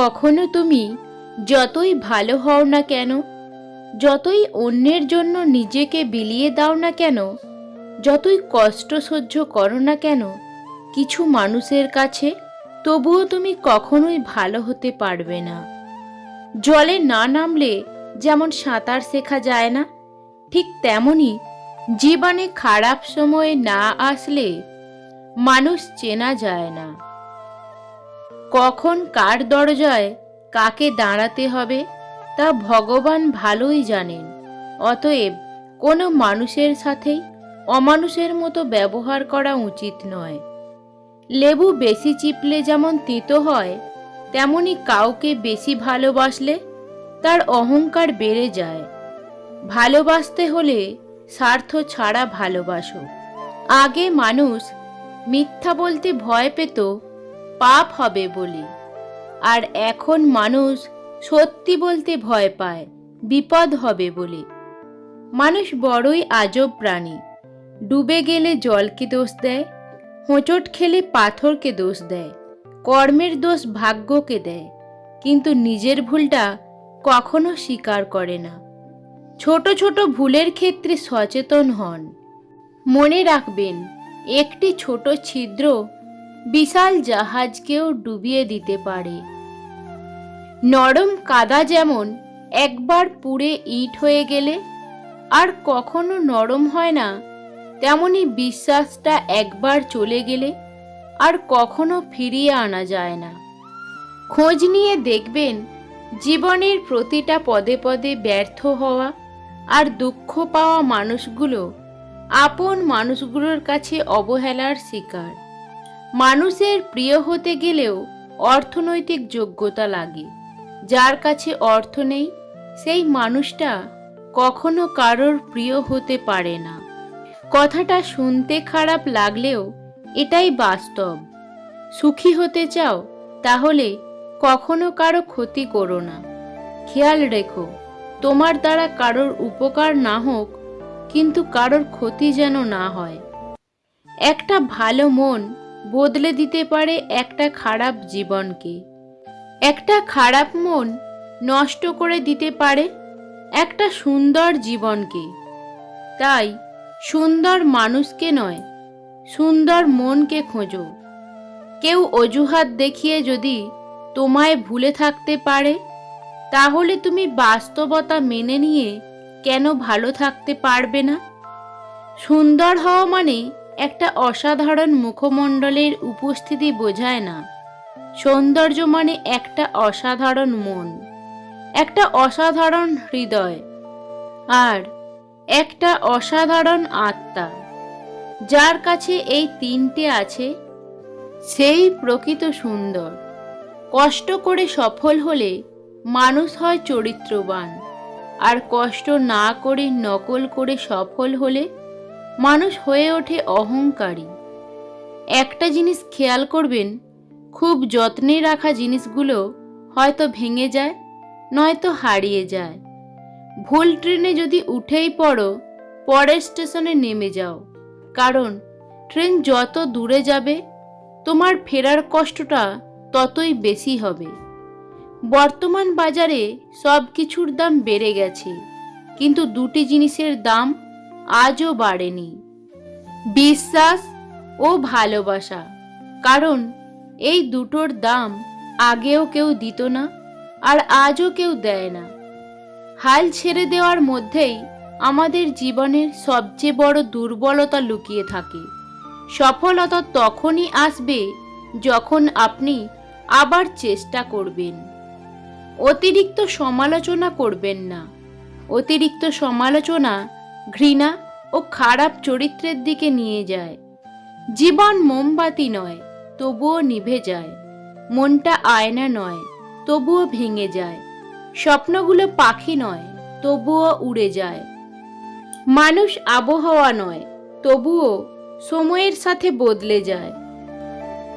কখনো তুমি যতই ভালো হও না কেন, যতই অন্যের জন্য নিজেকে বিলিয়ে দাও না কেন, যতই কষ্ট সহ্য করো না কেন, কিছু মানুষের কাছে তবুও তুমি কখনোই ভালো হতে পারবে না। জলে না নামলে যেমন সাঁতার শেখা যায় না, ঠিক তেমনি জীবনে খারাপ সময়ে না আসলে মানুষ চেনা যায় না। কখন কার দরজায় কাকে দাঁড়াতে হবে তা ভগবান ভালোই জানেন। অতএব কোনো মানুষের সাথেই অমানুষের মতো ব্যবহার করা উচিত নয়। লেবু বেশি চিপলে যেমন তিতো হয়, তেমনি কাউকে বেশি ভালোবাসলে তার অহংকার বেড়ে যায়। ভালোবাসতে হলে স্বার্থ ছাড়া ভালোবাসো। আগে মানুষ মিথ্যা বলতে ভয় পেত পাপ হবে বলে। আর এখন মানুষ সত্যি বলতে ভয় পায়, বিপদ হবে বলে। মানুষ বড়ই আজব প্রাণী, ডুবে গেলে জলকে দোষ দেয়, হোঁচট খেলে পাথরকে দোষ দেয়, কর্মের দোষ ভাগ্যকে দেয়, কিন্তু নিজের ভুলটা কখনো স্বীকার করে না। ছোট ছোট ভুলের ক্ষেত্রে সচেতন হন। মনে রাখবেন, একটি ছোট ছিদ্র বিশাল জাহাজকেও ডুবিয়ে দিতে পারে। নরম কাদা যেমন একবার পুড়ে ইট হয়ে গেলে, আর কখনো নরম হয় না, তেমনি বিশ্বাসটা একবার চলে গেলে আর কখনো ফিরিয়ে আনা যায় না। খোঁজ নিয়ে দেখবেন, জীবনের প্রতিটা পদে পদে ব্যর্থ হওয়া আর দুঃখ পাওয়া মানুষগুলো আপন মানুষগুলোর কাছে অবহেলার শিকার। মানুষের প্রিয় হতে গেলেও অর্থনৈতিক যোগ্যতা লাগে। যার কাছে অর্থ নেই, সেই মানুষটা কখনো কারোর প্রিয় হতে পারে না। কথাটা শুনতে খারাপ লাগলেও এটাই বাস্তব। সুখী হতে চাও, তাহলে কখনো কারও ক্ষতি করো না। খেয়াল রেখো, তোমার দ্বারা কারোর উপকার না হোক, কিন্তু কারোর ক্ষতি যেন না হয়। একটা ভালো মন বদলে দিতে পারে একটা খারাপ জীবনকে। একটা খারাপ মন নষ্ট করে দিতে পারে একটা সুন্দর জীবনকে। তাই সুন্দর মানুষকে নয়, সুন্দর মনকে খোঁজো। কেউ অজুহাত দেখিয়ে যদি তোমায় ভুলে থাকতে পারে, তাহলে তুমি বাস্তবতা মেনে নিয়ে কেন ভালো থাকতে পারবে না? সুন্দর হওয়া মানে একটা অসাধারণ মুখমণ্ডলের উপস্থিতি বোঝায় না। সৌন্দর্য মানে একটা অসাধারণ মন, একটা অসাধারণ হৃদয়, আর একটা অসাধারণ আত্মা। যার কাছে এই তিনটে আছে, সেই প্রকৃত সুন্দর। কষ্ট করে সফল হলে মানুষ হয় চরিত্রবান, আর কষ্ট না করে নকল করে সফল হলে মানুষ হয়ে ওঠে অহংকারী। একটা জিনিস খেয়াল করবেন, খুব যত্নে রাখা জিনিসগুলো হয়তো ভেঙে যায়, নয়তো হারিয়ে যায়। ভুল ট্রেনে যদি উঠেই পড়ো, পরের স্টেশনে নেমে যাও। কারণ, ট্রেন যত দূরে যাবে, তোমার ফেরার কষ্টটা ততই বেশি হবে। বর্তমান বাজারে সব কিছুর দাম বেড়ে গেছে, কিন্তু দুটি জিনিসের দাম আজও বাড়েনি। বিশ্বাস ও ভালোবাসা, কারণ এই দুটোর দাম আগেও কেউ দিত না আর আজও কেউ দেয় না। হাল ছেড়ে দেওয়ার মধ্যেই আমাদের জীবনের সবচেয়ে বড় দুর্বলতা লুকিয়ে থাকে। সফলতা তখনই আসবে যখন আপনি আবার চেষ্টা করবেন। অতিরিক্ত সমালোচনা করবেন না। অতিরিক্ত সমালোচনা ঘৃণা ও খারাপ চরিত্রের দিকে নিয়ে যায়। জীবন মোমবাতি নয়, তবুও নিভে যায়। মনটা আয়না নয়, তবুও ভেঙে যায়। স্বপ্নগুলো পাখি নয়, তবুও উড়ে যায়। মানুষ আবহাওয়া নয়, তবুও সময়ের সাথে বদলে যায়।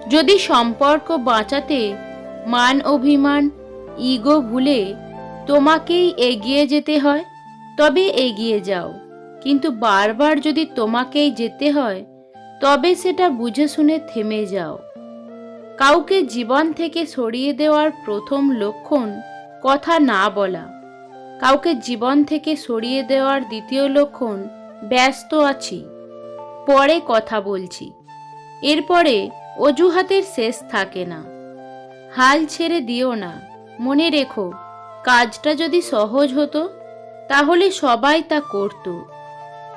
যদি সম্পর্ক বাঁচাতে মান অভিমান, ইগো ভুলে তোমাকেই এগিয়ে যেতে হয়, তবে এগিয়ে যাও। কিন্তু বারবার যদি তোমাকেই যেতে হয়, তবে সেটা বুঝে শুনে থেমে যাও। কাউকে জীবন থেকে সরিয়ে দেওয়ার প্রথম লক্ষণ কথা না বলা। কাউকে জীবন থেকে সরিয়ে দেওয়ার দ্বিতীয় লক্ষণ, ব্যস্ত আছি। পরে কথা বলছি। এরপরে অজুহাতের শেষ থাকে না। হাল ছেড়ে দিও না। মনে রেখো, কাজটা যদি সহজ হতো, তাহলে সবাই তা করত।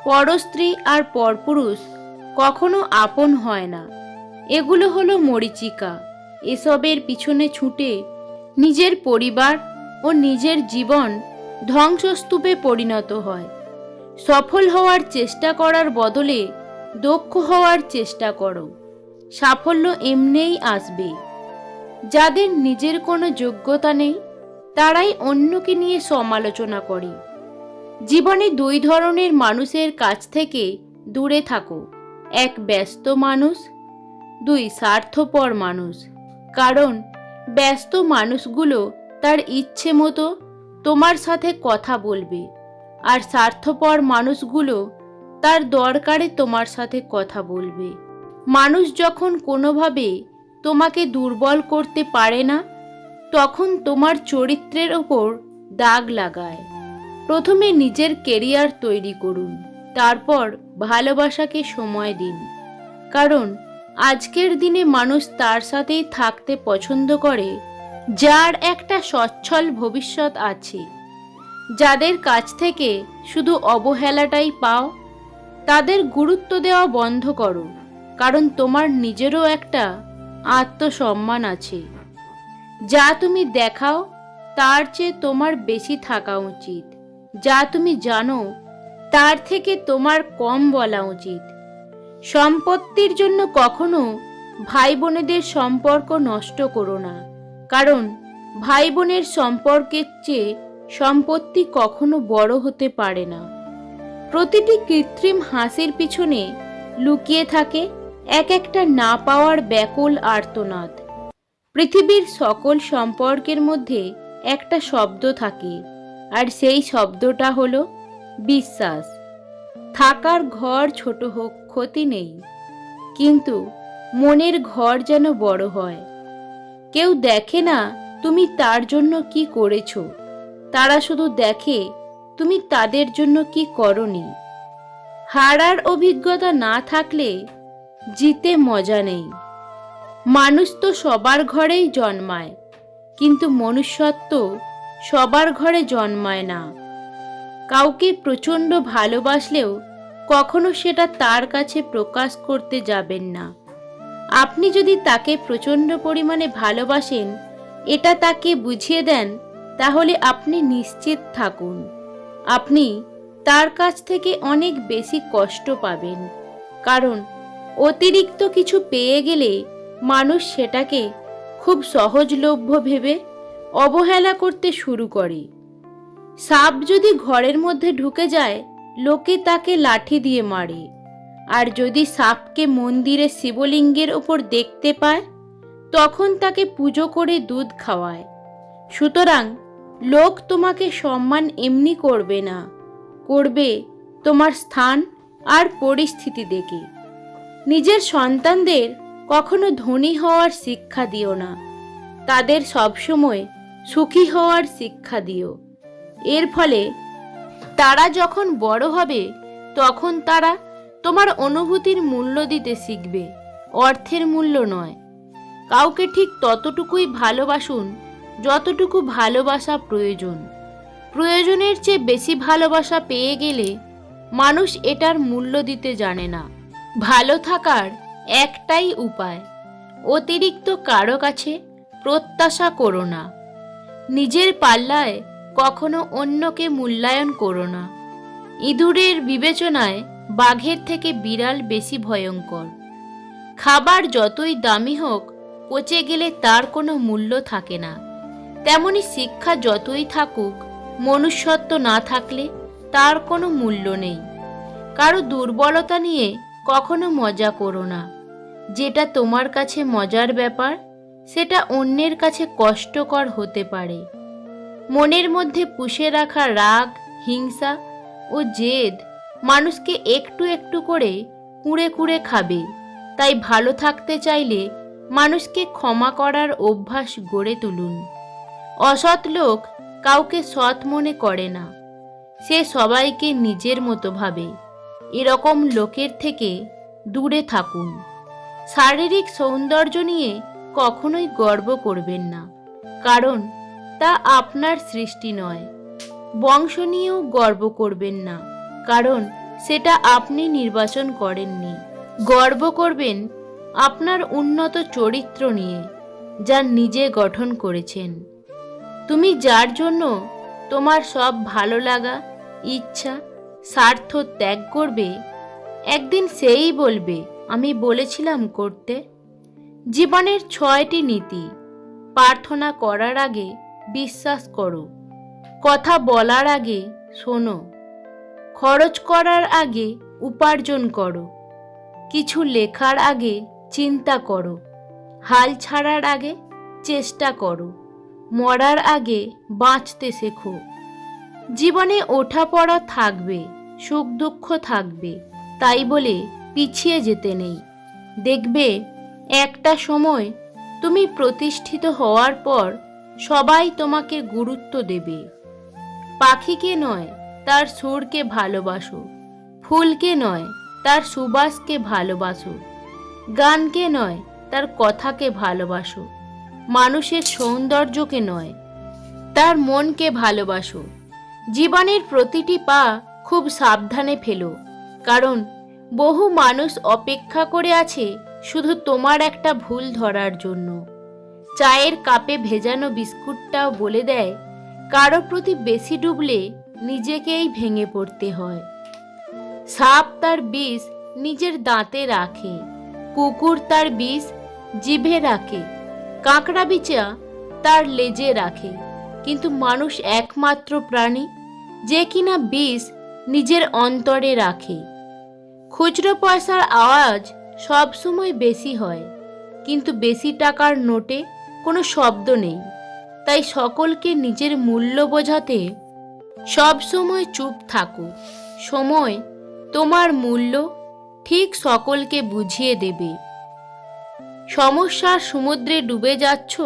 পরস্ত্রী আর পরপুরুষ কখনো আপন হয় না। এগুলো হলো মরিচিকা। এসবের পিছনে ছুটে নিজের পরিবার ও নিজের জীবন ধ্বংসস্তূপে পরিণত হয়। সফল হওয়ার চেষ্টা করার বদলে দক্ষ হওয়ার চেষ্টা করো। সাফল্য এমনিই আসবে। যাদের নিজের কোনো যোগ্যতা নেই, তারাই অন্যকে নিয়ে সমালোচনা করে। জীবনে দুই ধরনের মানুষের কাছ থেকে দূরে থাকো। এক ব্যস্ত মানুষ, দুই স্বার্থপর মানুষ। কারণ ব্যস্ত মানুষগুলো তার ইচ্ছে মতো তোমার সাথে কথা বলবে, আর স্বার্থপর মানুষগুলো তার দরকারে তোমার সাথে কথা বলবে। মানুষ যখন কোনোভাবে তোমাকে দুর্বল করতে পারে না, তখন তোমার চরিত্রের ওপর দাগ লাগায়। প্রথমে নিজের কেরিয়ার তৈরি করুন, তারপর ভালোবাসাকে সময় দিন। কারণ, আজকের দিনে মানুষ তার সাথেই থাকতে পছন্দ করে, যার একটা সচ্ছল ভবিষ্যৎ আছে। যাদের কাছ থেকে শুধু অবহেলাটাই পাও, তাদের গুরুত্ব দেওয়া বন্ধ করো, কারণ তোমার নিজেরও একটা আত্মসম্মান আছে। যা তুমি দেখাও, তার চেয়ে তোমার বেশি থাকা উচিত। যা তুমি জানো, তার থেকে তোমার কম বলা উচিত। সম্পত্তির জন্য কখনো ভাই বোনেদের সম্পর্ক নষ্ট করো না, কারণ ভাই বোনের সম্পর্কের চেয়ে সম্পত্তি কখনো বড় হতে পারে না। প্রতিটি কৃত্রিম হাসির পিছনে লুকিয়ে থাকে এক একটা না পাওয়ার ব্যাকুল আর্তনাদ। পৃথিবীর সকল সম্পর্কের মধ্যে একটা শব্দ থাকে। আর সেই শব্দটা হলো বিশ্বাস। থাকার ঘর ছোট হোক, ক্ষতি নেই। কিন্তু মনের ঘর যেন বড় হয়। কেউ দেখে না তুমি তার জন্য কি করেছ। তারা শুধু দেখে তুমি তাদের জন্য কি করনি। হারার অভিজ্ঞতা না থাকলে জিতে মজা নেই। মানুষ তো সবার ঘরেই জন্মায়, কিন্তু মনুষ্যত্ব সবার ঘরে জন্মায় না। কাউকে প্রচণ্ড ভালোবাসলেও কখনো সেটা তার কাছে প্রকাশ করতে যাবেন না। আপনি যদি তাকে প্রচণ্ড পরিমাণে ভালোবাসেন, এটা তাকে বুঝিয়ে দেন, তাহলে আপনি নিশ্চিত থাকুন। আপনি তার কাছ থেকে অনেক বেশি কষ্ট পাবেন। কারণ অতিরিক্ত কিছু পেয়ে গেলে মানুষ সেটাকে খুব সহজলভ্য ভেবে অবহেলা করতে শুরু করে। সাপ যদি ঘরের মধ্যে ঢুকে যায়, লোকে তাকে লাঠি দিয়ে মারে। আর যদি সাপকে মন্দিরে শিবলিঙ্গের ওপর দেখতে পায়, তখন তাকে পুজো করে দুধ খাওয়ায়। সুতরাং, লোক তোমাকে সম্মান এমনি করবে না। করবে তোমার স্থান আর পরিস্থিতি দেখে। নিজের সন্তানদের কখনো ধনী হওয়ার শিক্ষা দিও না। তাদের সবসময় সুখী হওয়ার শিক্ষা দিও। এর ফলে তারা যখন বড় হবে, তখন তারা তোমার অনুভূতির মূল্য দিতে শিখবে, অর্থের মূল্য নয়। কাউকে ঠিক ততটুকুই ভালোবাসুন, যতটুকু ভালোবাসা প্রয়োজন। প্রয়োজনের চেয়ে বেশি ভালোবাসা পেয়ে গেলে মানুষ এটার মূল্য দিতে জানে না। ভালো থাকার একটাই উপায়, অতিরিক্ত কারও কাছে প্রত্যাশা করো না। নিজের পাল্লায় কখনো অন্যকে মূল্যায়ন করো না। ইঁদুরের বিবেচনায় বাঘের থেকে বিড়াল বেশি ভয়ঙ্কর। খাবার যতই দামি হোক, পচে গেলে তার কোনো মূল্য থাকে না। তেমনি শিক্ষা যতই থাকুক, মনুষ্যত্ব না থাকলে তার কোনো মূল্য নেই। কারও দুর্বলতা নিয়ে কখনো মজা করো না। যেটা তোমার কাছে মজার ব্যাপার সেটা অন্যের কাছে কষ্টকর হতে পারে। মনের মধ্যে পুষে রাখা রাগ, হিংসা ও জেদ মানুষকে একটু একটু করে কুঁড়ে কুঁড়ে খাবে। তাই ভালো থাকতে চাইলে মানুষকে ক্ষমা করার অভ্যাস গড়ে তুলুন। অসৎ লোক কাউকে সৎ মনে করে না। সে সবাইকে নিজের মতো ভাবে। এরকম লোকের থেকে দূরে থাকুন। শারীরিক সৌন্দর্য নিয়ে কখনোই গর্ব করবেন না, কারণ তা আপনার সৃষ্টি নয়। বংশ নিয়েও গর্ব করবেন না, কারণ সেটা আপনি নির্বাচন করেননি। গর্ব করবেন আপনার উন্নত চরিত্র নিয়ে, যা নিজে গঠন করেছেন। তুমি যার জন্য তোমার সব ভালো লাগা, ইচ্ছা, স্বার্থ ত্যাগ করবে, একদিন সেই বলবে, আমি বলেছিলাম করতে। জীবনের ছয়টি নীতি। প্রার্থনা করার আগে বিশ্বাস করো। কথা বলার আগে শোনো। খরচ করার আগে উপার্জন করো। কিছু লেখার আগে চিন্তা করো। হাল ছাড়ার আগে চেষ্টা করো। মরার আগে বাঁচতে শেখো। জীবনে ওঠা পড়া থাকবে, সুখ দুঃখ থাকবে, তাই বলে পিছিয়ে যেতে নেই। দেখবে একটা সময় তুমি প্রতিষ্ঠিত হওয়ার পর সবাই তোমাকে গুরুত্ব দেবে। পাখিকে নয়, তার সুরকে ভালোবাসো। ফুলকে নয়, তার সুবাসকে ভালোবাসো। গানকে নয়, তার কথাকে ভালোবাসো। মানুষের সৌন্দর্যকে নয়, তার মনকে ভালোবাসো। জীবনের প্রতিটি পা খুব সাবধানে ফেলো, কারণ বহু মানুষ অপেক্ষা করে আছে শুধু তোমার একটা ভুল ধরার জন্য। চায়ের কাপে ভেজানো বিস্কুটটাও বলে দেয়, কারও প্রতি বেশি ডুবলে নিজেকেই ভেঙে পড়তে হয়। সাপ তার বিষ নিজের দাঁতে রাখে, কুকুর তার বিষ জিভে রাখে, কাঁকড়া বিচা তার লেজে রাখে। কিন্তু মানুষ একমাত্র প্রাণী, যে কিনা বিষ নিজের অন্তরে রাখে। খুচরো পয়সার আওয়াজ সব সময় বেশি হয়। কিন্তু বেশি টাকার নোটে কোনো শব্দ নেই। তাই সকলকে নিজের মূল্য বোঝাতে সব সময় চুপ থাকো। সময় তোমার মূল্য ঠিক সকলকে বুঝিয়ে দেবে। সমস্যার সমুদ্রে ডুবে যাচ্ছ,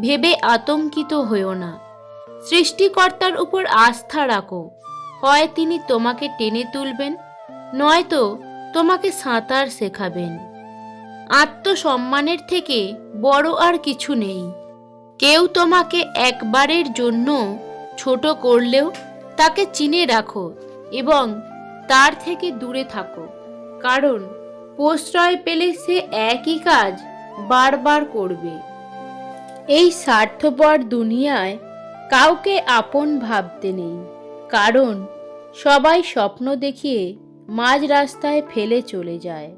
ভেবে আতঙ্কিত হয়েও না। সৃষ্টিকর্তার উপর আস্থা রাখো। হয় তিনি তোমাকে টেনে তুলবেন, নয়তো তোমাকে সাঁতার শেখাবেন। আত্মসম্মানের থেকে বড় আর কিছু নেই। কেউ তোমাকে একবারের জন্য ছোট করলেও তাকে চিনে রাখো এবং তার থেকে দূরে থাকো। কারণ প্রশ্রয় পেলে সে একই কাজ বারবার করবে। এই স্বার্থপর দুনিয়ায় কাউকে আপন ভাবতে নেই। কারণ সবাই স্বপ্ন দেখিয়ে মাঝ রাস্তায় ফেলে চলে যায়।